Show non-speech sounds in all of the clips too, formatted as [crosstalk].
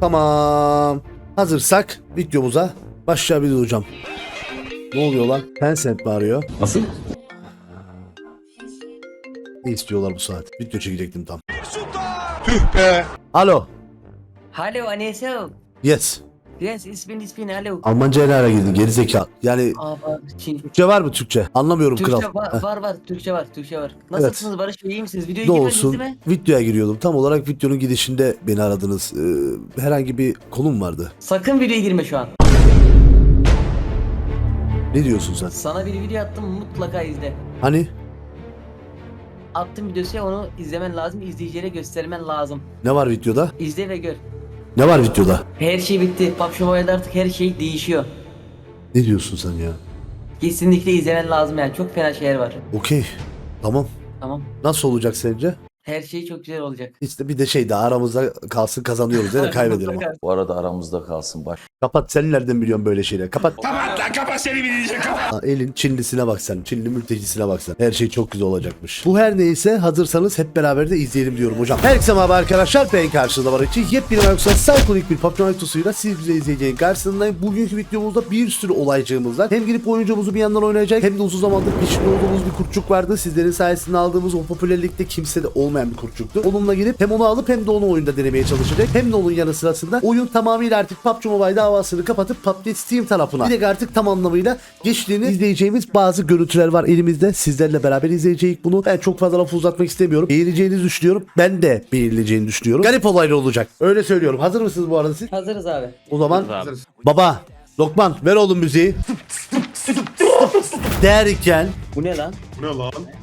Tamam. Hazırsak videomuza başlayabiliriz hocam. Ne oluyor lan? Tencent bağırıyor. Nasıl? Ne istiyorlar bu saat? Video çekecektim tam. Alo. Hallo Aneso. Yes. Yes, ich bin, ich bin, hallo. Almanca'ya ne ara girdin? Geri zeka. Yani Aber Çin. Türkçe var mı Türkçe? Anlamıyorum Türkçe kral. var, Heh. var var Türkçe var Türkçe var. Nasılsınız Barış Bey iyi misiniz? Videoya Ne girmediniz olsun? değil mi? Videoya giriyordum. Tam olarak videonun gidişinde beni aradınız. Ee, herhangi bir konum vardı. Sakın videoya girme şu an. Ne diyorsun sen? Sana bir video attım mutlaka izle. Hani? Attım videosu onu izlemen lazım, izleyicilere göstermen lazım. Ne var videoda? İzle ve gör. Ne var videoda? Her şey bitti. PUBG Mobile'de artık her şey değişiyor. Ne diyorsun sen ya? Kesinlikle izlemen lazım yani. Çok fena şeyler var. Okey. Tamam. Tamam. Nasıl olacak sence? Her şey çok güzel olacak. İşte bir de şey daha aramızda kalsın kazanıyoruz ya da kaybedelim. Mutlaka. Bu arada aramızda kalsın baş. Kapat sen nereden biliyorsun böyle şeyleri? Kapat. Kapat lan kapat seni bilecek kapat. Ha, elin Çinlisine bak sen. Çinli mültecisine bak sen. Her şey çok güzel olacakmış. Bu her neyse hazırsanız hep beraber de izleyelim diyorum hocam. Herkese merhaba arkadaşlar. Ben karşınızda var için yepyeni yoksa saykolik bir PUBG videosuyla siz bize izleyeceğin karşısındayım. Bugünkü videomuzda bir sürü olaycığımız var. Hem girip oyuncumuzu bir yandan oynayacak hem de uzun zamandır peşinde olduğumuz bir kurtçuk vardı. Sizlerin sayesinde aldığımız o popülerlikte kimsede olmayan bir kurtçuktu. Onunla girip hem onu alıp hem de onu oyunda denemeye çalışacak. Hem de onun yanı sırasında oyun tamamıyla artık PUBG Mobile davasını kapatıp PUBG Steam tarafına direkt artık tam anlamıyla geçtiğini izleyeceğimiz bazı görüntüler var elimizde. Sizlerle beraber izleyeceğiz bunu. Ben çok fazla lafı uzatmak istemiyorum. Beğeneceğinizi düşünüyorum. Ben de beğenileceğini düşünüyorum. Garip olaylı olacak. Öyle söylüyorum. Hazır mısınız bu arada siz? Hazırız abi. O zaman baba Lokman ver oğlum müziği. [laughs] Derken Bu ne lan?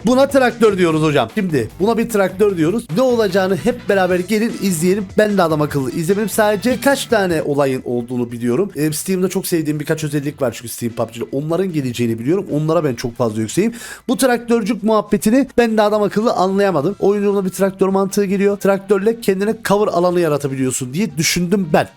Buna traktör diyoruz hocam. Şimdi buna bir traktör diyoruz. Ne olacağını hep beraber gelin izleyelim. Ben de adam akıllı izlemedim. Sadece kaç tane olayın olduğunu biliyorum. Ee, Steam'de çok sevdiğim birkaç özellik var çünkü Steam PUBG'de. Onların geleceğini biliyorum. Onlara ben çok fazla yükseğim. Bu traktörcük muhabbetini ben de adam akıllı anlayamadım. Oyununa bir traktör mantığı geliyor. Traktörle kendine cover alanı yaratabiliyorsun diye düşündüm ben.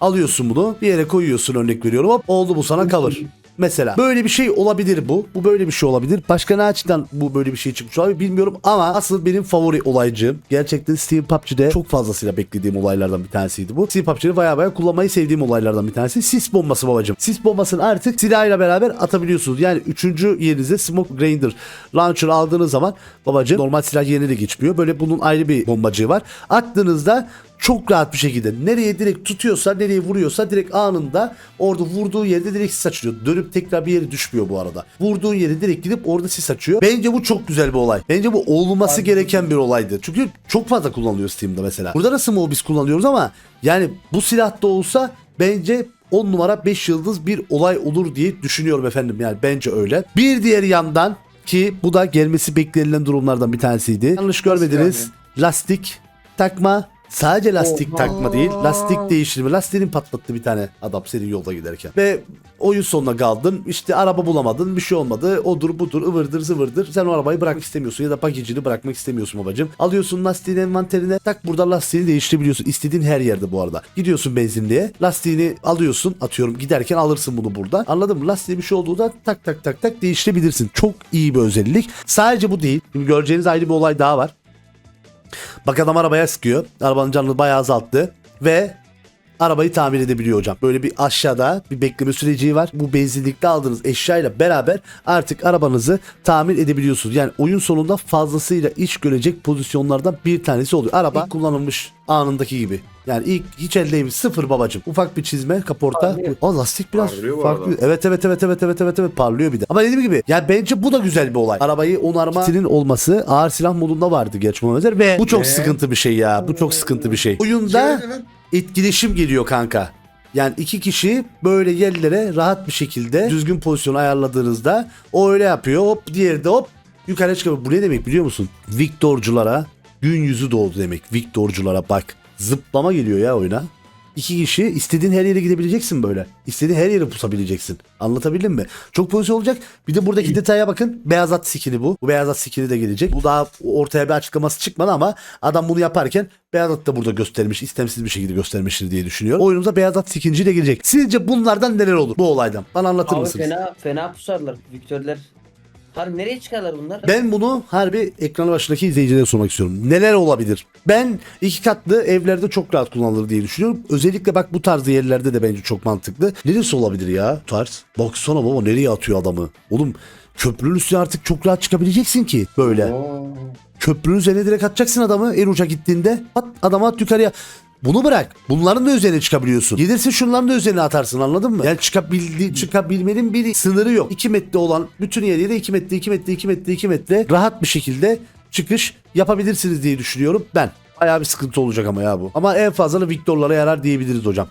Alıyorsun bunu bir yere koyuyorsun örnek veriyorum hop oldu bu sana cover. Mesela böyle bir şey olabilir bu. Bu böyle bir şey olabilir. Başka ne açıdan bu böyle bir şey çıkmış olabilir bilmiyorum ama asıl benim favori olaycığım gerçekten Steam PUBG'de çok fazlasıyla beklediğim olaylardan bir tanesiydi bu. Steam PUBG'de baya baya kullanmayı sevdiğim olaylardan bir tanesi. Sis bombası babacım. Sis bombasını artık silahıyla beraber atabiliyorsunuz. Yani üçüncü yerinize Smoke Grinder Launcher aldığınız zaman babacım normal silah yerine de geçmiyor. Böyle bunun ayrı bir bombacığı var. Attığınızda çok rahat bir şekilde nereye direkt tutuyorsa nereye vuruyorsa direkt anında orada vurduğu yerde direkt sis açıyor. Dönüp tekrar bir yere düşmüyor bu arada. Vurduğun yere direkt gidip orada sis açıyor. Bence bu çok güzel bir olay. Bence bu olması gereken bir olaydı. Çünkü çok fazla kullanılıyor Steam'de mesela. Burada da Small biz kullanıyoruz ama yani bu silahta olsa bence 10 numara 5 yıldız bir olay olur diye düşünüyorum efendim. Yani bence öyle. Bir diğer yandan ki bu da gelmesi beklenilen durumlardan bir tanesiydi. Yanlış görmediniz. Lastik takma Sadece lastik Oha. takma değil, lastik değiştirme. Lastiğini patlattı bir tane adam senin yolda giderken. Ve oyun sonuna kaldın. İşte araba bulamadın, bir şey olmadı. Odur budur, ıvırdır zıvırdır. Sen o arabayı bırakmak istemiyorsun ya da paketini bırakmak istemiyorsun babacım. Alıyorsun lastiğin envanterine, tak burada lastiğini değiştirebiliyorsun. İstediğin her yerde bu arada. Gidiyorsun benzinliğe, lastiğini alıyorsun, atıyorum giderken alırsın bunu burada. Anladın mı? Lastiğe bir şey olduğunda tak tak tak tak değiştirebilirsin. Çok iyi bir özellik. Sadece bu değil. Şimdi göreceğiniz ayrı bir olay daha var. Bak adam arabaya sıkıyor. Arabanın canını bayağı azalttı. Ve arabayı tamir edebiliyor hocam. Böyle bir aşağıda bir bekleme süreci var. Bu benzinlikte aldığınız eşyayla beraber artık arabanızı tamir edebiliyorsunuz. Yani oyun sonunda fazlasıyla iş görecek pozisyonlardan bir tanesi oluyor. Araba ilk kullanılmış anındaki gibi. Yani ilk hiç elleymiş sıfır babacım. Ufak bir çizme kaporta. O lastik biraz Parlıyor farklı. arada. Evet evet evet evet evet evet evet parlıyor bir de. Ama dediğim gibi yani bence bu da güzel bir olay. Arabayı onarma kitinin olması ağır silah modunda vardı geç özel ve bu çok sıkıntı bir şey ya. Bu çok sıkıntı bir şey. Oyunda etkileşim geliyor kanka. Yani iki kişi böyle yerlere rahat bir şekilde düzgün pozisyon ayarladığınızda o öyle yapıyor hop diğeri de hop yukarı çıkıyor. Bu ne demek biliyor musun? Viktorculara gün yüzü doğdu demek. Viktorculara bak. Zıplama geliyor ya oyuna. İki kişi istediğin her yere gidebileceksin böyle. İstediğin her yere pusabileceksin. Anlatabildim mi? Çok pozisyon olacak. Bir de buradaki detaya bakın. Beyaz at skini bu. Bu beyaz at skini de gelecek. Bu daha ortaya bir açıklaması çıkmadı ama adam bunu yaparken beyaz at da burada göstermiş. istemsiz bir şekilde göstermiştir diye düşünüyorum. Oyunumuza beyaz at skinci de gelecek. Sizce bunlardan neler olur bu olaydan? Bana anlatır Abi mısınız? fena fena pusarlar. Viktörler Harbi nereye çıkarlar bunlar? Ben bunu harbi ekran başındaki izleyicilere sormak istiyorum. Neler olabilir? Ben iki katlı evlerde çok rahat kullanılır diye düşünüyorum. Özellikle bak bu tarz yerlerde de bence çok mantıklı. Neresi olabilir ya tarz? Baksana baba nereye atıyor adamı. Oğlum köprünün üstüne artık çok rahat çıkabileceksin ki böyle. Köprünün üzerine direkt atacaksın adamı en uca gittiğinde. At adamı at yukarıya. Bunu bırak. Bunların da üzerine çıkabiliyorsun. Gelirse şunların da üzerine atarsın anladın mı? Yani çıkabildi, çıkabilmenin bir sınırı yok. 2 metre olan bütün yerlere 2 metre 2 metre 2 metre 2 metre rahat bir şekilde çıkış yapabilirsiniz diye düşünüyorum ben. Bayağı bir sıkıntı olacak ama ya bu. Ama en fazla da Victor'lara yarar diyebiliriz hocam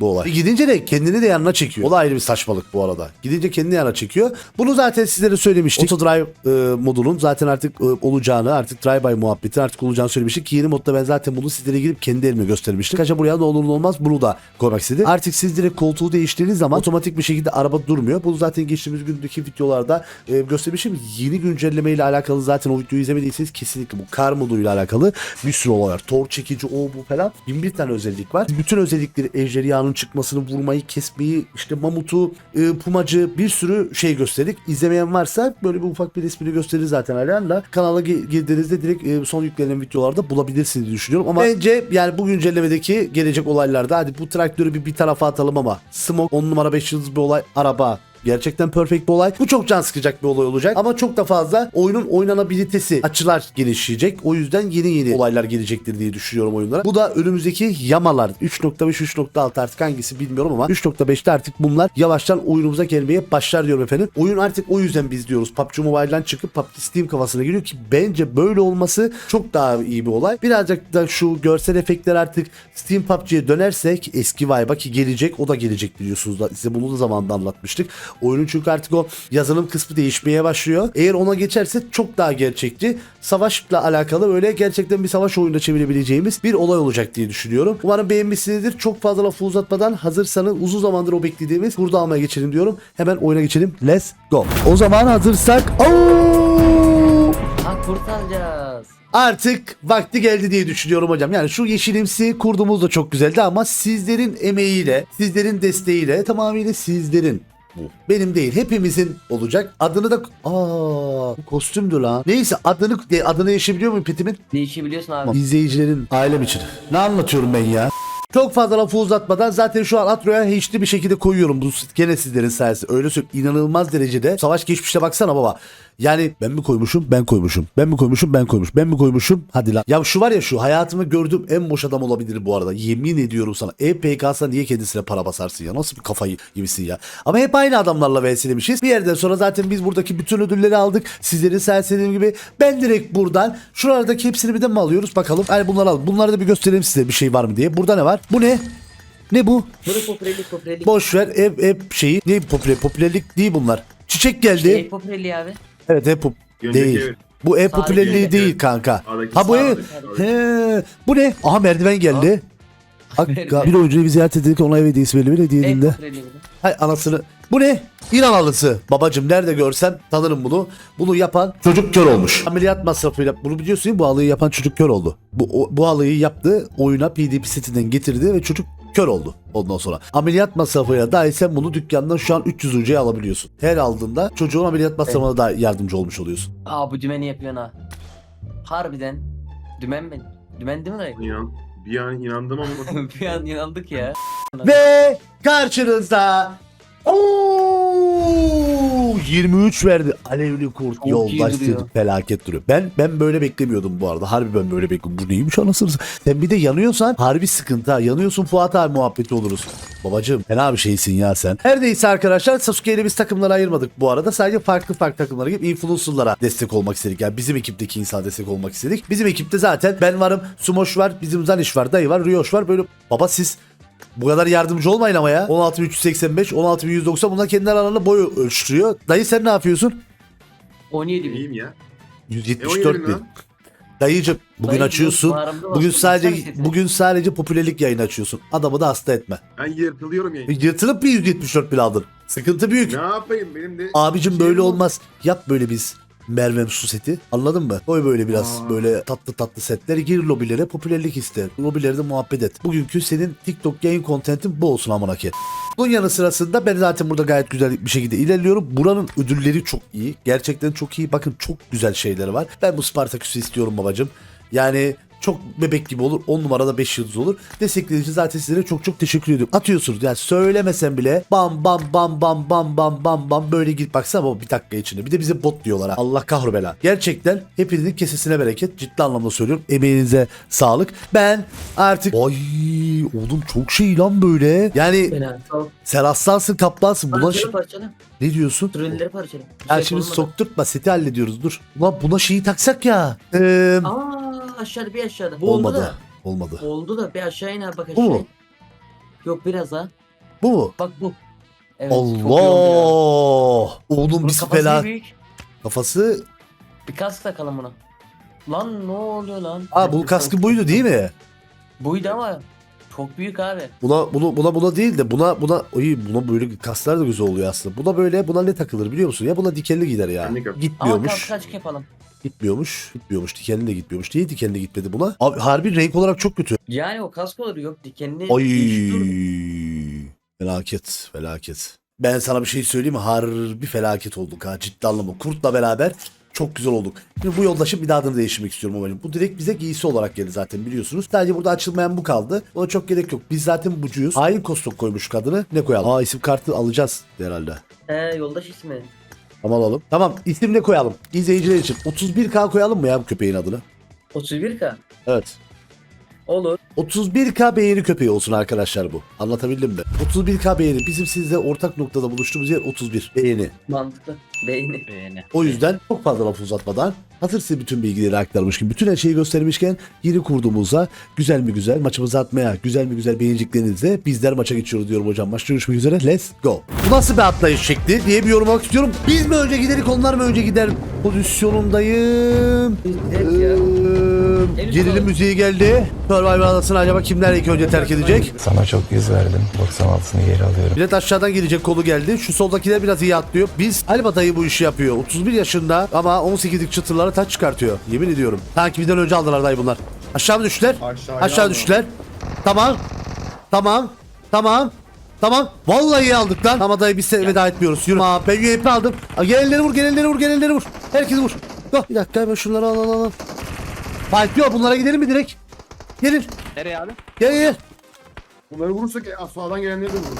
bu olay. E gidince de kendini de yanına çekiyor. O da ayrı bir saçmalık bu arada. Gidince kendini yanına çekiyor. Bunu zaten sizlere söylemiştik. Auto Drive e, modunun zaten artık e, olacağını, artık drive-by muhabbetin artık olacağını söylemiştik. Ki yeni modda ben zaten bunu sizlere girip kendi elimle göstermiştim. Kaça buraya ne olur ne olmaz bunu da koymak istedi. Artık siz direkt koltuğu değiştirdiğiniz zaman otomatik bir şekilde araba durmuyor. Bunu zaten geçtiğimiz gündeki videolarda e, göstermişim. Yeni güncelleme ile alakalı zaten o videoyu izlemediyseniz kesinlikle bu kar moduyla alakalı bir sürü olay var. Tor çekici o bu falan. Bin bir tane özellik var. Bütün özellikleri ejderhanın çıkmasını, vurmayı, kesmeyi, işte mamutu, e, pumacı bir sürü şey gösterdik. İzlemeyen varsa böyle bir ufak bir resmini gösterir zaten Alihan'la. Kanala gi- girdiğinizde direkt e, son yüklenen videolarda bulabilirsiniz diye düşünüyorum. Ama bence yani bu güncellemedeki gelecek olaylarda hadi bu traktörü bir, bir tarafa atalım ama Smoke 10 numara 5 yıldız bir olay. Araba Gerçekten perfect bir olay. Bu çok can sıkacak bir olay olacak. Ama çok da fazla oyunun oynanabilitesi açılar gelişecek. O yüzden yeni yeni olaylar gelecektir diye düşünüyorum oyunlara. Bu da önümüzdeki yamalar. 3.5 3.6 artık hangisi bilmiyorum ama 3.5'te artık bunlar yavaştan oyunumuza gelmeye başlar diyorum efendim. Oyun artık o yüzden biz diyoruz. PUBG Mobile'dan çıkıp PUBG Steam kafasına giriyor ki bence böyle olması çok daha iyi bir olay. Birazcık da şu görsel efektler artık Steam PUBG'ye dönersek eski vibe'a ki gelecek o da gelecek biliyorsunuz da size bunu da zamanında anlatmıştık. Oyunun çünkü artık o yazılım kısmı değişmeye başlıyor. Eğer ona geçerse çok daha gerçekçi. Savaşla alakalı böyle gerçekten bir savaş oyununa çevirebileceğimiz bir olay olacak diye düşünüyorum. Umarım beğenmişsinizdir. Çok fazla lafı uzatmadan hazırsanız uzun zamandır o beklediğimiz burada almaya geçelim diyorum. Hemen oyuna geçelim. Let's go. O zaman hazırsak. Oo! Ha kurt alacağız. Artık vakti geldi diye düşünüyorum hocam. Yani şu yeşilimsi kurdumuz da çok güzeldi ama sizlerin emeğiyle, sizlerin desteğiyle tamamıyla sizlerin bu. Benim değil hepimizin olacak. Adını da aa bu kostümdü lan. Neyse adını de- adını değişebiliyor muyum petimin? Değişebiliyorsun abi. Tamam. İzleyicilerin ailem için. Ne anlatıyorum ben ya? Çok fazla lafı uzatmadan zaten şu an Atro'ya hiçli bir şekilde koyuyorum. Bu gene sizlerin sayesinde. Öyle söyleyeyim. inanılmaz derecede. Savaş geçmişte baksana baba. Yani ben mi koymuşum? Ben koymuşum. Ben mi koymuşum? Ben koymuşum. Ben mi koymuşum? Hadi lan. Ya şu var ya şu hayatımı gördüğüm en boş adam olabilir bu arada. Yemin ediyorum sana. EPK'sa niye kendisine para basarsın ya? Nasıl bir kafayı gibisin ya? Ama hep aynı adamlarla vs'lemişiz. Bir yerden sonra zaten biz buradaki bütün ödülleri aldık. Sizlerin sayesinde gibi ben direkt buradan şuralardaki hepsini bir de mi alıyoruz? Bakalım. Hani bunları al. Bunları da bir göstereyim size bir şey var mı diye. Burada ne var? Bu ne? Ne bu? Böyle popülerlik popülerlik. Boş ver ev ev şeyi. Ne popüler popülerlik değil bunlar. Çiçek geldi. Şey, popülerliği abi. Evet ev pop Göndeki değil. ev. Bu ev popülerliği değil kanka. Sağdaki Ha bu ev. He. Bu ne? Aha merdiven geldi. Hakka. [laughs] Bir oyuncuyu bir ziyaret edildik ona ev hediyesi verilir hediye edildi. Hay anasını. Bu ne? İran halısı. Babacım nerede görsem tanırım bunu. Bunu yapan çocuk kör olmuş. Ameliyat masrafıyla bunu biliyorsun mi? Bu halıyı yapan çocuk kör oldu. Bu, o- bu halıyı yaptı. Oyuna PDP setinden getirdi ve çocuk kör oldu ondan sonra. Ameliyat masrafıyla dahi sen bunu dükkandan şu an 300 ucuya alabiliyorsun. Her aldığında çocuğun ameliyat masrafına da yardımcı olmuş oluyorsun. Aa bu dümeni yapıyorsun ha. Harbiden. Dümen ben. Dümen değil mi dayı? İnan, bir an inandım ama [laughs] bir an inandık ya. Ve karşınızda Oo, 23 verdi. Alevli kurt Çok yoldaş dedi. Felaket duruyor. Ben ben böyle beklemiyordum bu arada. Harbi ben böyle bekliyordum. Bu neymiş anasını satayım. Sen bir de yanıyorsan harbi sıkıntı ha. Yanıyorsun Fuat abi muhabbeti oluruz. Babacım fena bir şeysin ya sen. Her neyse arkadaşlar Sasuke ile biz takımlara ayırmadık bu arada. Sadece farklı farklı takımlara gibi influencerlara destek olmak istedik. Yani bizim ekipteki insana destek olmak istedik. Bizim ekipte zaten ben varım, Sumoş var, bizim Zaniş var, Dayı var, Rioş var. Böyle baba siz bu kadar yardımcı olmayın ama ya. 16385, 16190 bunlar kendi aralarında boy ölçtürüyor. Dayı sen ne yapıyorsun? 17 bin. iyiyim ya. 174 E, o bin. lan. Dayıcım bugün Dayı, açıyorsun. Bugün bastım, sadece bugün sadece popülerlik yayını açıyorsun. Adamı da hasta etme. Ben yırtılıyorum ya. Yırtılıp bir 174 bin aldın. Sıkıntı büyük. Ne yapayım benim de Abicim şey böyle olmaz. Yap böyle biz. Merve su seti. Anladın mı? Koy böyle biraz Aa. böyle tatlı tatlı setler. Gir lobilere popülerlik iste. Lobilerde muhabbet et. Bugünkü senin TikTok yayın kontentin bu olsun amına ke. Bunun yanı sırasında ben zaten burada gayet güzel bir şekilde ilerliyorum. Buranın ödülleri çok iyi. Gerçekten çok iyi. Bakın çok güzel şeyleri var. Ben bu Spartaküs'ü istiyorum babacım. Yani çok bebek gibi olur. 10 numarada 5 yıldız olur. Destekleriniz için zaten sizlere çok çok teşekkür ediyorum. Atıyorsunuz yani söylemesen bile bam bam bam bam bam bam bam bam böyle git baksana baba bir dakika içinde. Bir de bize bot diyorlar ha. Allah kahrobela. Gerçekten hepinizin kesesine bereket. Ciddi anlamda söylüyorum. Emeğinize sağlık. Ben artık ay oğlum çok şey lan böyle. Yani Fena. Sen aslansın kaplansın. Buna Parçalı parçalı. Ne diyorsun? Trolleri parçalı. Bir Ya şey şimdi olmadı. sokturtma seti hallediyoruz dur. Ulan buna şeyi taksak ya. Ee, Aa aşağıda bir aşağıda. Bu olmadı. Oldu da. Olmadı. Oldu da bir aşağı in abi bak Bu aşağı. mu? in. Yok biraz daha. Bu mu? Bak bu. Evet, çok iyi oldu ya. Allah! Oğlum Bunun biz kafası fela. büyük. Kafası. Bir kask takalım buna. Lan ne oluyor lan? Aa bu kaskı buydu değil mi? Buydu ama çok büyük abi. Buna bunu buna buna değil de buna buna oy buna böyle kaslar da güzel oluyor aslında. Buna böyle buna ne takılır biliyor musun? Ya buna dikenli gider ya. Dikenli Ama Gitmiyormuş. yapalım. Gitmiyormuş. Gitmiyormuş. Dikenli de gitmiyormuş. Niye dikenli gitmedi buna? Abi harbi renk olarak çok kötü. Yani o kask olur yok dikenli. Ay felaket felaket. Ben sana bir şey söyleyeyim mi? Harbi felaket olduk ha ciddi anlamda. Kurt'la beraber çok güzel olduk. Şimdi bu yoldaşın bir daha adını değiştirmek istiyorum babacığım. Bu direkt bize giysi olarak geldi zaten biliyorsunuz. Sadece burada açılmayan bu kaldı. Ona çok gerek yok. Biz zaten bucuyuz. Hain kostok koymuş kadını. Ne koyalım? Aa isim kartı alacağız herhalde. He yoldaş ismi. Tamam alalım. Tamam isim ne koyalım? İzleyiciler için. 31K koyalım mı ya bu köpeğin adını? 31k. Evet. Olur. 31K beğeni köpeği olsun arkadaşlar bu. Anlatabildim mi? 31K beğeni. Bizim sizle ortak noktada buluştuğumuz yer 31 beğeni. Mantıklı. Beğeni. Beğeni. O yüzden çok fazla laf uzatmadan hazır size bütün bilgileri aktarmışken, bütün her şeyi göstermişken yeni kurduğumuzda güzel mi güzel maçımızı atmaya, güzel mi güzel beğeneceklerinizle bizler maça geçiyoruz diyorum hocam. Maçta görüşmek üzere. Let's go. Bu nasıl bir atlayış şekli diye bir yorum almak istiyorum. Biz mi önce giderik onlar mı önce gider pozisyonundayım. Ya. Ee, gerilim müziği geldi. Survivor adasını acaba kimler ilk önce terk edecek? Sana çok yüz verdim. 96'sını geri alıyorum. Bilet aşağıdan gelecek kolu geldi. Şu soldakiler biraz iyi atlıyor. Biz Alba dayı bu işi yapıyor. 31 yaşında ama 18'lik çıtırlara taç çıkartıyor. Yemin ediyorum. Takibiden önce aldılar dayı bunlar. Aşağı mı düştüler? Aşağıya Aşağı düştüler. Tamam. Tamam. Tamam. Tamam. Vallahi aldık lan. Ama dayı biz size veda etmiyoruz. Yürü. Aa, ben UAP aldım. Aa, gelenleri vur, gelenleri vur, gelenleri vur. Herkesi vur. Go. Bir dakika hemen şunları al al al. Al. Fight yok. Bunlara gidelim mi direkt? Gelin. Nereye abi? Gel gel. Bunları vurursak e, sağdan gelenleri de vururuz.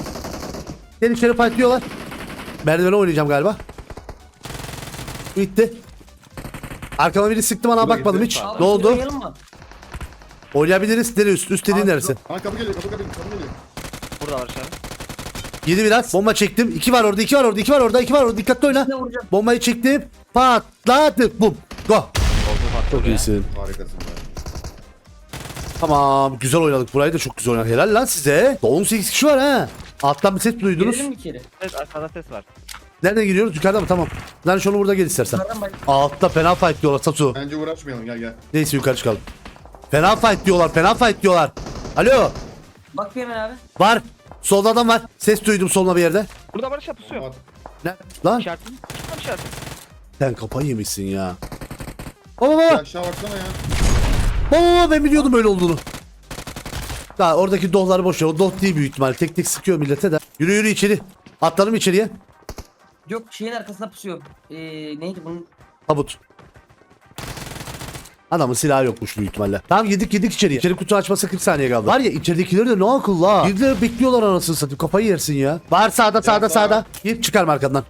Gel içeri fightlıyorlar. Merdivene oynayacağım galiba. Bitti. Arkama biri sıktı bana bakmadım gitti. hiç. Abi, Ne oldu? oynayalım mı? Oynayabiliriz. Nereye üst? Üst dediğin Abi, neresi? Ha kapı geliyor kapı geliyor kapı geliyor. Burada var aşağıda. Yedi biraz. Bomba çektim. İki var orada, iki var orada, iki var orada, iki var orada. Dikkatli oyna. Ne vuracağım? Bombayı çektim. Patladı. Bum. Go. Çok iyisin. Harikasın be. Tamam. Güzel oynadık. Burayı da çok güzel oynadık. Helal lan size. 18 kişi var ha. Alttan bir ses duydunuz. Girelim mi içeri? Evet arkada ses var. Nereden giriyoruz? Yukarıda mı? Tamam. Lan şunu burada gel istersen. Yukarıdan bak. Altta fena fight diyorlar Satu. Bence uğraşmayalım gel gel. Neyse yukarı çıkalım. Fena fight diyorlar. Fena fight diyorlar. Alo. Bak bir hemen abi. Var. Solda adam var. Ses duydum solda bir yerde. Burada Barış yapısı yok. At. Ne? Lan. Çıkma işaretin. sen kafayı yemişsin ya. Baba baba. aşağı baksana ya. Baba baba ben biliyordum öyle olduğunu. Ya oradaki dohları boş ver. O doh değil büyük ihtimal. Tek tek sıkıyor millete de. Yürü yürü içeri. Atladım içeriye. Yok şeyin arkasında pusuyor. Ee, neydi bunun? Tabut. Adamın silahı yokmuş büyük ihtimalle. Tamam yedik yedik içeriye. İçeri kutu açması 40 saniye kaldı. Var ya içeridekileri de ne akıllı ha. Girdiler bekliyorlar anasını satayım. Kafayı yersin ya. Var sağda sağda sağ. sağda. Gir çıkarma arkandan.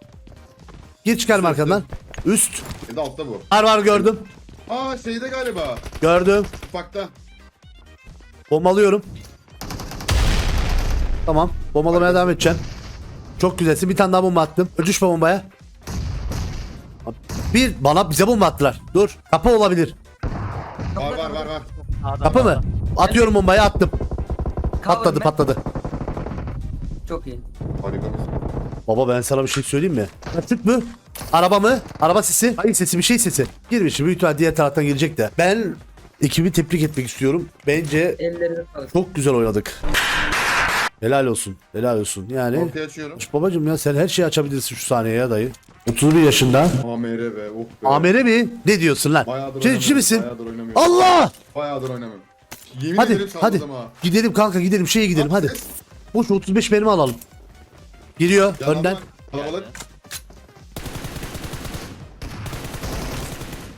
Gir çıkarma arkandan. Üst. Bir de altta bu. Var var gördüm. Aa şeyde galiba. Gördüm. Ufakta. Bombalıyorum. Tamam. Bombalamaya devam edeceğim. Çok güzelsin. Bir tane daha bomba attım. Öcüşme bombaya. Bir bana bize bomba attılar. Dur. Kapı olabilir. Var var var var. Kapı mı? Atıyorum bombayı attım. Patladı patladı. Çok iyi. Harika. Baba ben sana bir şey söyleyeyim mi? Açık mı? Araba mı? Araba sesi? Hangi sesi? Bir şey sesi. Girmiş. Büyük ihtimal diğer taraftan gelecek de. Ben ekibi tebrik etmek istiyorum. Bence Ellerine sağlık. çok güzel oynadık. Helal olsun. Helal olsun. Yani Ortaya açıyorum. Babacım ya sen her şeyi açabilirsin şu sahneye ya dayı. 31 yaşında. AMR be. Oh be. Amere mi? Ne diyorsun lan? Bayağıdır Çelikçi oynamıyorum, misin? Bayağıdır oynamıyorum. Allah! Bayağıdır oynamıyorum. Yemin Hadi ederim hadi. salladım ha. Gidelim kanka gidelim şeye gidelim hadi. Boş 35 mermi alalım. Geliyor Yalan önden. Kalabalık.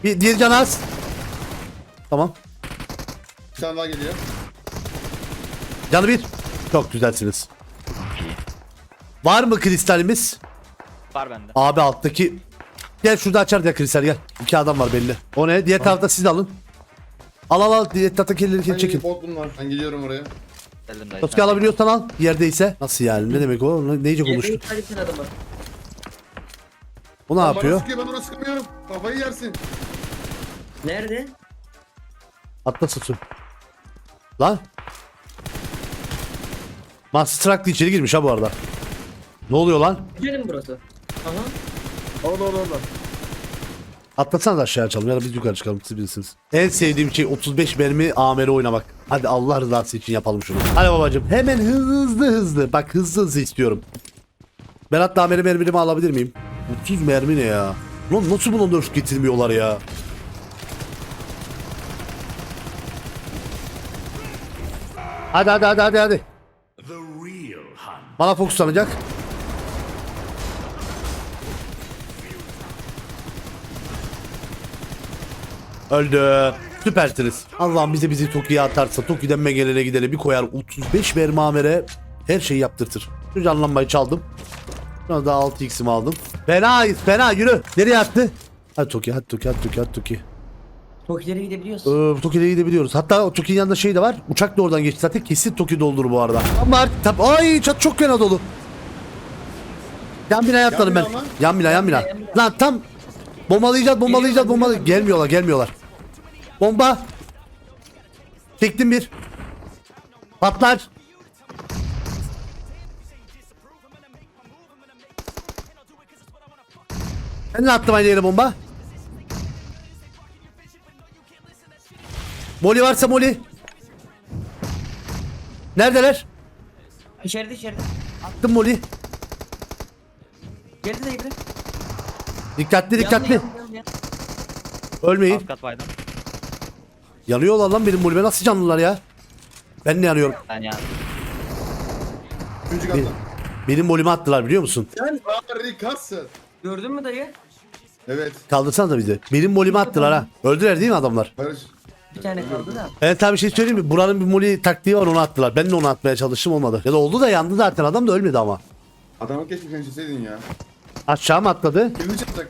Bir diğer can az. Tamam. Bir tane daha geliyor. Canı bir. Çok güzelsiniz. Var mı kristalimiz? Var bende. Abi alttaki. Gel şurada açar ya kristal gel. İki adam var belli. O ne? Diğer tarafta siz alın. Al al al. Diğer tarafta kelleri Hangi çekin. bot bunlar? Ben gidiyorum oraya. Geldim dayı. Alabiliyorsan al. Yerdeyse. Nasıl yani? Ne demek o? Ne- Neyce konuştu? Yemeği adamı. O ne Bana yapıyor? sıkıyor ben ona sıkamıyorum. Kafayı yersin. Nerede? Atla susu. Lan. Master içeri girmiş ha bu arada. Ne oluyor lan? Gidelim burası. Aha. Orada orada orada. Atlatsanız aşağı açalım ya da biz yukarı çıkalım siz bilirsiniz. En sevdiğim şey 35 mermi AMR oynamak. Hadi Allah rızası için yapalım şunu. Hadi babacım hemen hızlı hızlı. Bak hızlı hızlı istiyorum. Ben hatta AMR mermimi alabilir miyim? 30 mermi ne ya? Lan nasıl buna nerf getirmiyorlar ya? Hadi hadi hadi hadi hadi. Bana fokuslanacak. Öldü. Süpersiniz. Allah'ım bize bizi Toki'ye atarsa Toki'den Megelene gidene bir koyar 35 mermi amere her şeyi yaptırtır. Şu canlanmayı çaldım. Sonra da 6x'imi aldım. Fena fena yürü. Nereye attı? Hadi Toki hadi Toki hadi Toki hadi Toki. Çok ileri gidebiliyorsun. Ee, Toki'ye gidebiliyoruz. Hatta Toki'nin yanında şey de var. Uçak da oradan geçti zaten. Kesin Toki doldur bu arada. Ama tab ay çat çok fena dolu. Yan binaya atladım ben. bina? Yan bina yan bina. Bina. Lan tam bombalayacağız bombalayacağız bombalayacağız. Gelmiyorlar gelmiyorlar. Bomba. Çektim bir. Patlar. Ben de attım aynı yere bomba. Moli varsa Moli. Neredeler? İçeride içeride. Attım Moli. Geldi de İbrahim. Dikkatli dikkatli. Yandı, yandı, yandı. Ölmeyin. Alt kat baydım. Yanıyorlar lan benim Moli'me nasıl canlılar ya? Ben ne yanıyorum? Ben ya. Üçüncü katta. Benim Moli'me attılar biliyor musun? Sen harikasın. Gördün mü dayı? Evet. Kaldırsanız da bizi. Benim Moli'me attılar ha. Öldüler değil mi adamlar? Barış. Bir tane kaldı da. Ben tabii bir şey söyleyeyim mi? Buranın bir Moli taktiği var onu attılar. Ben de onu atmaya çalıştım olmadı. Ya da oldu da yandı zaten adam da ölmedi ama. Adamı keşke pençeseydin ya. Aşağı mı atladı? Birini çakacak.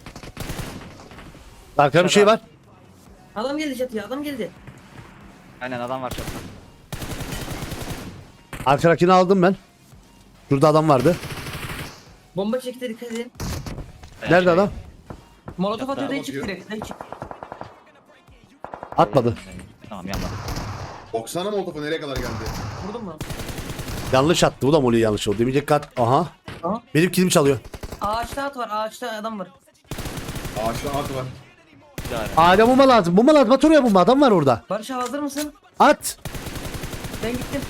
Arkada bir şey var. Adam geldi çatıya adam geldi. Aynen adam var çatıda. Arkadakini aldım ben. Şurada adam vardı. Bomba çekti dikkat edin. Nerede adam? Molotof atıyor bakıyor. çık direkt. Dayı çık. Atmadı. Tamam yanmadı. Oksana molotofu nereye kadar geldi? Vurdun mu? Yanlış attı. Bu da Moli yanlış oldu. Demeyecek kat. Aha. Aha. Benim kilim çalıyor. Ağaçta at var ağaçta adam var. Ağaçta at var. Güzel. Adem bomba lazım. Bomba lazım. At oraya bomba. Adam var orada. Barış abi hazır mısın? At. Ben gittim.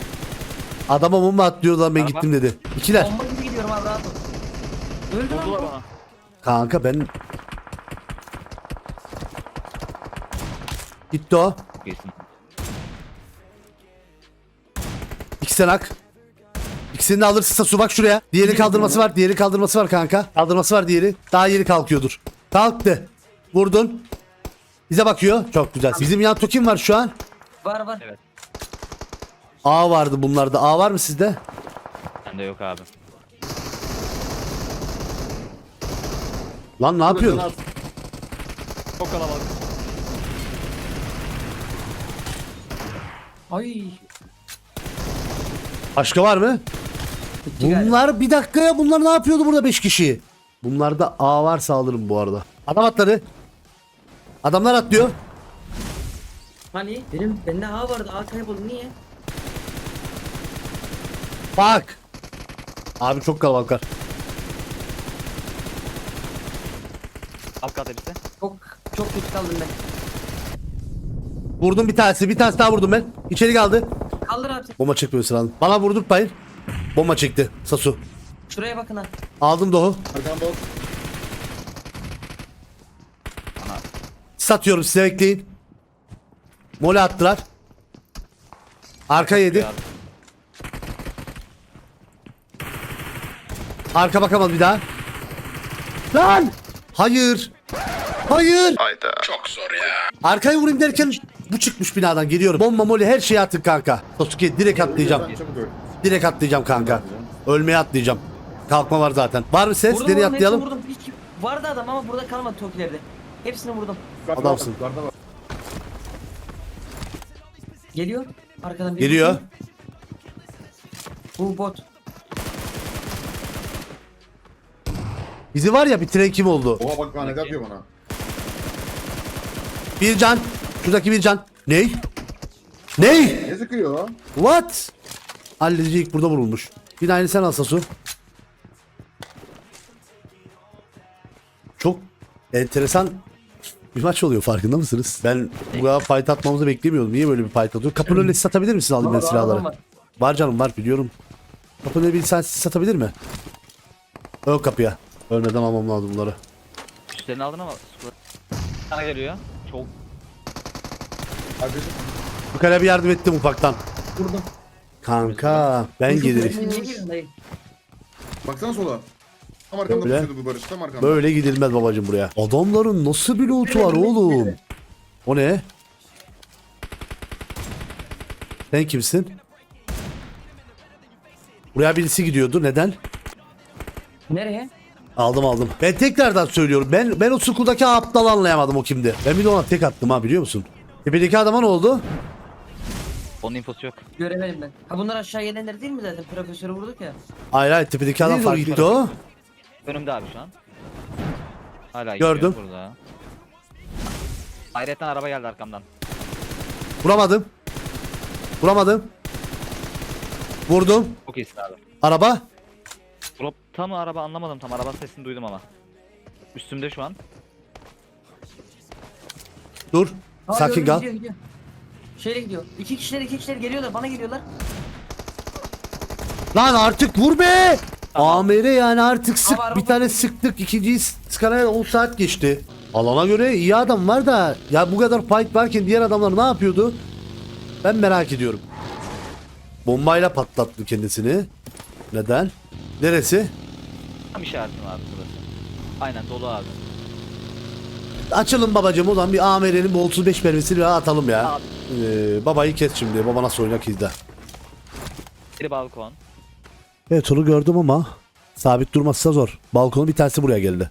Adama bomba at diyor lan ben Tamam. gittim dedi. İkiler. Bomba gibi gidiyorum abi rahat ol. Öldü lan Vurdular bu. bana. Kanka ben... Gitti o. Geçsin. İkisinden ak. İkisini de alırsın su bak şuraya. Diğeri kaldırması var. Diğeri kaldırması var kanka. Kaldırması var diğeri. Daha yeni kalkıyordur. Kalktı. Vurdun. Bize bakıyor. Çok güzel. Bizim yan tokim var şu an. Var var. Evet. A vardı bunlarda. A var mı sizde? Bende yok abi. Lan ne yapıyorsun? Çok kalabalık. Ay. Başka var mı? Bunlar bir dakika ya bunlar ne yapıyordu burada 5 kişi? Bunlarda A varsa alırım bu arada. Adam atladı. Adamlar atlıyor. Hani? Benim bende A vardı A kayboldu niye? Bak. Abi çok kalabalıklar. Alt kat hepsi. Çok çok kötü kaldım ben. Vurdum bir tanesi. Bir tanesi daha vurdum ben. İçeri kaldı. Kaldır abi. Bomba çekmiyorsun aldım. Bana vurdurtmayın. Bomba çekti. Sasu. Şuraya bakın ha. Aldım Doğu. Arkan bot. Satıyorum size bekleyin. Mole attılar. Arka yedi. Arka bakamaz bir daha. Lan! Hayır. Hayır. Hayda. Çok zor ya. Arkaya vurayım derken bu çıkmış binadan geliyorum. Bomba mole her şeyi attık kanka. Sasuke direkt atlayacağım. Direkt atlayacağım kanka. Ölmeye atlayacağım. Kalkma var zaten. Var mı ses? Vurdum, Nereye vurdum, atlayalım? Vurdum. Hiç, vardı adam ama burada kalmadı Tokilerde. Hepsini vurdum. Yukarıda Adamsın. var, yukarıda var. Geliyor. Arkadan bir Geliyor. Bu bot. Bizi var ya bitiren kim oldu? Oha bak bana ne yapıyor bana. Bir can. Şuradaki bir can. Ney? Ney? Ne sıkıyor? What? Halledici ilk burada vurulmuş. Bir de aynı sen al Sasu. Çok enteresan bir maç oluyor farkında mısınız? Ben bu kadar fight atmamızı beklemiyordum. Niye böyle bir fight atıyor? Kapının önüne satabilir misin alayım ben silahları? var. Canım var biliyorum. Kapının önüne bir insan satabilir mi? Ön kapıya. Ölmeden almam lazım bunları. Üstlerini aldın ama. Sana geliyor. Çok Arkadaşım. Bu kadar bir yardım ettim ufaktan. Vurdum. Kanka ben gelirim. Niye girdin dayı? Baksana sola. Tam arkamda Böyle. bu barış. Tam arkamda. Böyle gidilmez babacım buraya. Adamların nasıl bir lootu var oğlum? O ne? Sen kimsin? Buraya birisi gidiyordu. Neden? Nereye? Aldım aldım. Ben tekrardan söylüyorum. Ben ben o skuldaki aptal anlayamadım o kimdi. Ben bir de ona tek attım ha biliyor musun? Tepedeki adama ne oldu? onun infosu yok. Göremedim ben. Ha bunlar aşağı gelenler değil mi zaten? Profesörü vurduk ya. Hayır hayır tepedeki adam fark gitti o. Önümde abi şu an. Hala Gördüm. gidiyor burada. Hayretten araba geldi arkamdan. Vuramadım. Vuramadım. Vurdum. Çok iyisin abi. Araba. Dropta mı araba anlamadım tam araba sesini duydum ama. Üstümde şu an. Dur. Aa, Sakin gördüm, kal. Gidiyor, gidiyor. Şeyle gidiyor. İki kişiler iki kişiler geliyorlar bana geliyorlar. Lan artık vur be. Amere yani artık sık. Bir tane sıktık. ikinciyi sıkana 10 saat geçti. Alana göre iyi adam var da ya bu kadar fight varken diğer adamlar ne yapıyordu? Ben merak ediyorum. Bombayla patlattı kendisini. Neden? Neresi? Tam işaretim abi burası. Aynen dolu abi. Açalım babacım o zaman bir AMR'nin bu 35 mermisini bir atalım ya. Abi. Ee, babayı kes şimdi. Baba nasıl oynak izle. Biri balkon. Evet onu gördüm ama sabit durması zor. Balkonun bir tanesi buraya geldi.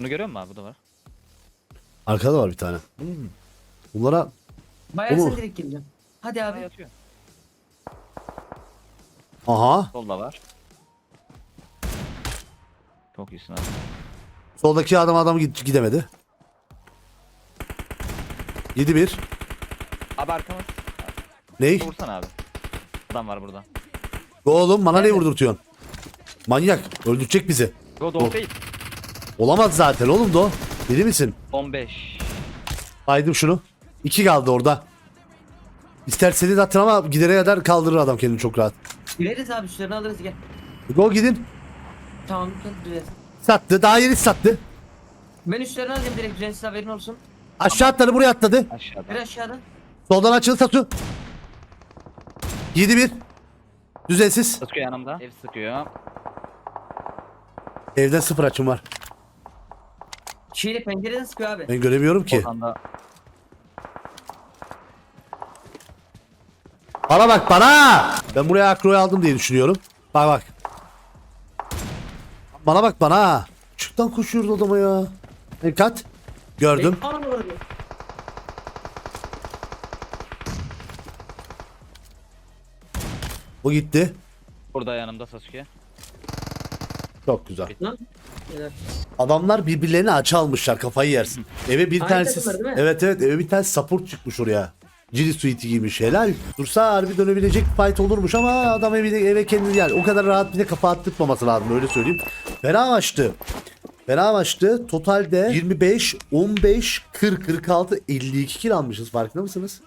Bunu görüyor musun abi bu da var. Arkada var bir tane. Bunlara Bayağı Oğlum. sen direkt geleceğim. Hadi Abi yatıyor. aha Solda var. Çok iyisin abi. soldaki adam adam gid- gidemedi. 7-1. Abi arkamız. Ney? Vursana abi. Adam var burada. Oğlum bana ne vurdurtuyorsun? Manyak. Öldürecek bizi. Oh. dog değil. Olamaz zaten oğlum da o. Biri misin? 15. Saydım şunu. 2 kaldı orada. İsterseniz atın ama gidere kadar kaldırır adam kendini çok rahat. Gireriz abi üstlerini alırız gel. Go gidin. Tamam düzensiz. Sattı. Daha yeni sattı. Ben üstlerini alacağım direkt düzensiz haberin olsun. Aşağı atladı buraya atladı. Aşağıda. Bir aşağıda. Soldan açıldı Satu. 7-1. Düzensiz. Sıkıyor yanımda. Ev sıkıyor. Evden sıfır açım var. Şeyle pencereden sıkıyor abi. Ben göremiyorum ki. Oradan da Bana bak bana. Ben buraya akroyu aldım diye düşünüyorum. Bak bak. Bana bak bana. Çıktan koşuyoruz adama ya. E, kat. Gördüm. Aa, O gitti. burada yanımda Sasuke. Çok güzel. Lan. Adamlar birbirlerini açı almışlar kafayı yersin. [laughs] Eve bir Aynı tanesi takımlar değil mi? evet evet eve bir tane support çıkmış oraya. Cili suiti giymiş helal. Dursa harbi dönebilecek bir fight olurmuş ama adam eve, eve kendini yani o kadar rahat bir de kafa attırmaması lazım öyle söyleyeyim. Fena maçtı. Fena maçtı. Totalde 25, 15, 40, 46, 52 kill almışız farkında mısınız?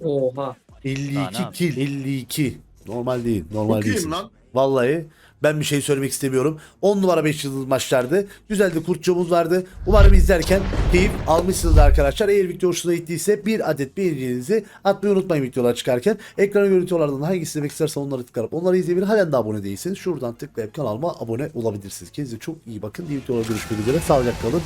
Oha. 52 Daha ne kill. 52. Normal değil. Normal değilsiniz. lan. Vallahi Ben bir şey söylemek istemiyorum. 10 numara 5 yıldız maçlardı. Güzel de kurtçuğumuz vardı. Umarım izlerken keyif almışsınız arkadaşlar. Eğer video hoşuna gittiyse bir adet beğeninizi atmayı unutmayın videolar çıkarken. Ekrana görüntülerden hangisini izlemek istersen onları tıklayıp onları izleyebilir. Halen de abone değilseniz şuradan tıklayıp kanalıma abone olabilirsiniz. Kendinize çok iyi bakın. Diğer videolarda görüşmek üzere. Sağlıcakla kalın.